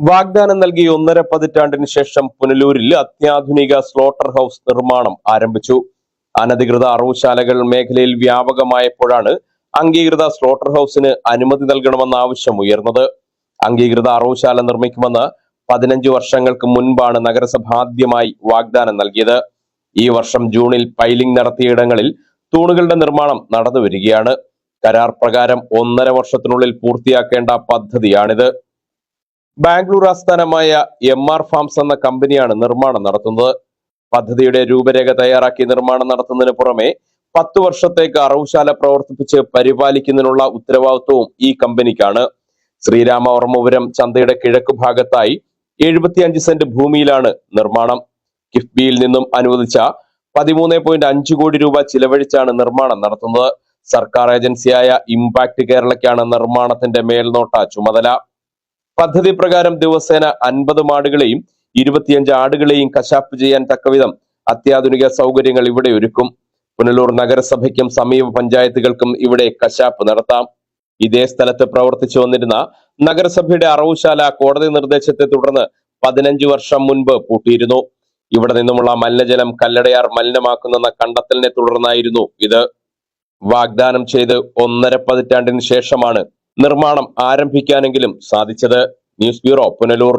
വാഗ്ദാനം നൽകി ഒന്നര പതിറ്റാണ്ടിന് ശേഷം പുനലൂരിൽ അത്യാധുനിക സ്ലോട്ടർ ഹൗസ് നിർമ്മാണം ആരംഭിച്ചു. അനധികൃത അറവുശാലകൾ മേഖലയിൽ വ്യാപകമായപ്പോഴാണ് അംഗീകൃത സ്ലോട്ടർ ഹൗസിന് അനുമതി നൽകണമെന്ന ആവശ്യം ഉയർന്നത്. അംഗീകൃത അറവുശാല നിർമ്മിക്കുമെന്ന് പതിനഞ്ച് വർഷങ്ങൾക്ക് മുൻപാണ് നഗരസഭ ആദ്യമായി വാഗ്ദാനം നൽകിയത്. ഈ വർഷം ജൂണിൽ പൈലിംഗ് നടത്തിയയിടങ്ങളിൽ തൂണുകളുടെ നിർമ്മാണം നടന്നു വരികയാണ് കരാർ പ്രകാരം ഒന്നര വർഷത്തിനുള്ളിൽ പൂർത്തിയാക്കേണ്ട പദ്ധതിയാണിത്. ബാംഗ്ലൂർ ആസ്ഥാനമായ എം ആർ ഫാംസ് എന്ന കമ്പനിയാണ് നിർമ്മാണം നടത്തുന്നത്. പദ്ധതിയുടെ രൂപരേഖ തയ്യാറാക്കി നിർമ്മാണം നടത്തുന്നതിന് പുറമെ പത്തു വർഷത്തേക്ക് അറവുശാല പ്രവർത്തിപ്പിച്ച് പരിപാലിക്കുന്നതിനുള്ള ഉത്തരവാദിത്വവും ഈ കമ്പനിക്കാണ്. ശ്രീരാമവർമ്മപുരം ചന്തയുടെ കിഴക്ക് ഭാഗത്തായി എഴുപത്തിയഞ്ച് സെന്റ് ഭൂമിയിലാണ് നിർമ്മാണം. കിഫ്ബിയിൽ നിന്നും അനുവദിച്ച പതിമൂന്ന് പോയിന്റ് അഞ്ച് കോടി രൂപ ചിലവഴിച്ചാണ് നിർമ്മാണം നടത്തുന്നത്. സർക്കാർ ഏജൻസിയായ ഇമ്പാക്ട് കേരളയ്ക്കാണ് നിർമ്മാണത്തിന്റെ മേൽനോട്ട ചുമതല. പദ്ധതി പ്രകാരം ദിവസേന അൻപത് മാടുകളെയും ഇരുപത്തിയഞ്ച് ആടുകളെയും കശാപ്പ് ചെയ്യാൻ തക്കവിധം അത്യാധുനിക സൗകര്യങ്ങൾ ഇവിടെ ഒരുക്കും. പുനലൂർ നഗരസഭയ്ക്കും സമീപ പഞ്ചായത്തുകൾക്കും ഇവിടെ കശാപ്പ് നടത്താം. ഇതേ സ്ഥലത്ത് പ്രവർത്തിച്ചു വന്നിരുന്ന നഗരസഭയുടെ അറവുശാല കോടതി നിർദ്ദേശത്തെ തുടർന്ന് പതിനഞ്ച് വർഷം മുൻപ് പൂട്ടിയിരുന്നു. ഇവിടെ നിന്നുമുള്ള മലിനജലം കല്ലടയാർ മലിനമാക്കുന്നെന്ന കണ്ടെത്തലിനെ തുടർന്നായിരുന്നു ഇത്. വാഗ്ദാനം ചെയ്ത് ഒന്നര പതിറ്റാണ്ടിന് ശേഷമാണ് നിർമ്മാണം ആരംഭിക്കാനെങ്കിലും സാധിച്ചത് ന്യൂസ് ബ്യൂറോ പുനലൂർ